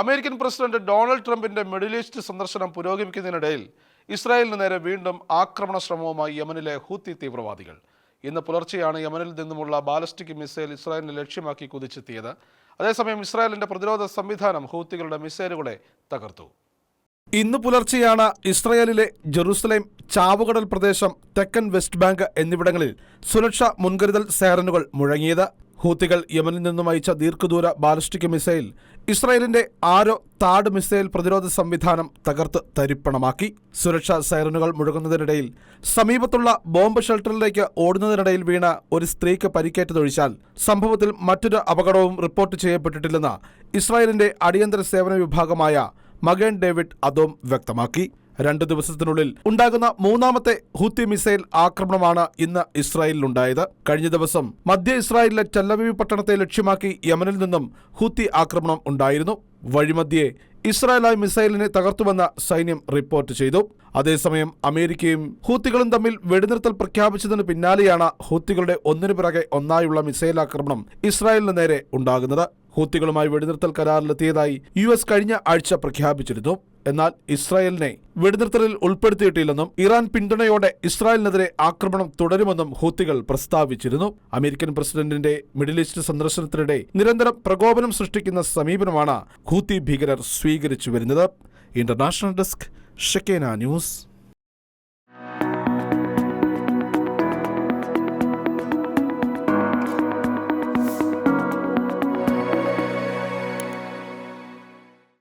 American president Donald ട്രംപിന്റെ middle east സന്ദർശനം പുരോഗമിക്കുന്നതിനിടയിൽ ഇസ്രായേലിന് നേരെ വീണ്ടും ആക്രമണ ശ്രമവുമായി യമനിലെ ഹൂത്തി തീവ്രവാദികൾ. ഇന്ന് പുലർച്ചെയാണ് യമനിൽ നിന്നുമുള്ള ബാലിസ്റ്റിക് മിസൈൽ ഇസ്രായേലിനെ ലക്ഷ്യമാക്കി കുതിച്ചെത്തിയത്. അതേസമയം ഇസ്രായേലിന്റെ പ്രതിരോധ സംവിധാനം ഹൂത്തികളുടെ മിസൈലുകളെ തകർത്തു. ഇന്ന് പുലർച്ചെയാണ് ഇസ്രായേലിലെ ജെറുസലേം ചാവുകടൽ പ്രദേശം തെക്കൻ വെസ്റ്റ് ബാങ്ക് എന്നിവിടങ്ങളിൽ സുരക്ഷാ മുൻകരുതൽ സേറനുകൾ മുഴങ്ങിയത്. ഹൂത്തികൾ യമനിൽ നിന്നും അയച്ച ദീർഘദൂര ബാലിസ്റ്റിക് മിസൈൽ ഇസ്രായേലിന്റെ ആരോ താഡ് മിസൈൽ പ്രതിരോധ സംവിധാനം തകർത്ത് തരിപ്പണമാക്കി. സുരക്ഷാ സൈറനുകൾ മുഴങ്ങുന്നതിനിടയിൽ സമീപത്തുള്ള ബോംബ് ഷെൽട്ടറിലേക്ക് ഓടുന്നതിനിടയിൽ വീണ ഒരു സ്ത്രീക്ക് പരിക്കേറ്റതൊഴിച്ചാൽ സംഭവത്തിൽ മറ്റൊരു അപകടവും റിപ്പോർട്ട് ചെയ്യപ്പെട്ടിട്ടില്ലെന്ന് ഇസ്രായേലിന്റെ അടിയന്തര സേവന വിഭാഗമായ മഗൻ ഡേവിഡ് അതോം വ്യക്തമാക്കി. രണ്ടു ദിവസത്തിനുള്ളിൽ ഉണ്ടാകുന്ന മൂന്നാമത്തെ ഹൂത്തി മിസൈൽ ആക്രമണമാണ് ഇന്ന് ഇസ്രായേലിലുണ്ടായത്. കഴിഞ്ഞ ദിവസം മധ്യ ഇസ്രായേലിലെ ടെല്ലവീവ് പട്ടണത്തെ ലക്ഷ്യമാക്കി യമനിൽ നിന്നും ഹൂത്തി ആക്രമണം ഉണ്ടായിരുന്നു. വഴിമധ്യേ ഇസ്രായേലായി മിസൈലിനെ തകർത്തുവെന്ന് സൈന്യം റിപ്പോർട്ട് ചെയ്തു. അതേസമയം അമേരിക്കയും ഹൂത്തികളും തമ്മിൽ വെടിനിർത്തൽ പ്രഖ്യാപിച്ചതിന് പിന്നാലെയാണ് ഹൂത്തികളുടെ ഒന്നിനു പിറകെ ഒന്നായുള്ള മിസൈൽ ആക്രമണം ഇസ്രായേലിന് നേരെ ഉണ്ടാകുന്നത്. ഹൂത്തികളുമായി വെടിനിർത്തൽ കരാറിലെത്തിയതായി യു കഴിഞ്ഞ ആഴ്ച പ്രഖ്യാപിച്ചിരുന്നു. എന്നാൽ ഇസ്രായേലിനെ വെടിനിർത്തലിൽ ഉൾപ്പെടുത്തിയിട്ടില്ലെന്നും ഇറാൻ പിന്തുണയോടെ ഇസ്രായേലിനെതിരെ ആക്രമണം തുടരുമെന്നും ഹൂത്തികൾ പ്രസ്താവിച്ചിരുന്നു. അമേരിക്കൻ പ്രസിഡന്റിന്റെ മിഡിൽ ഈസ്റ്റ് സന്ദർശനത്തിനിടെ നിരന്തരം പ്രകോപനം സൃഷ്ടിക്കുന്ന സമീപനമാണ് ഹൂത്തി ഭീകരർ സ്വീകരിച്ചു വരുന്നത് ഇന്റർനാഷണൽ ഡെസ്ക് ഷെക്കേന ന്യൂസ്.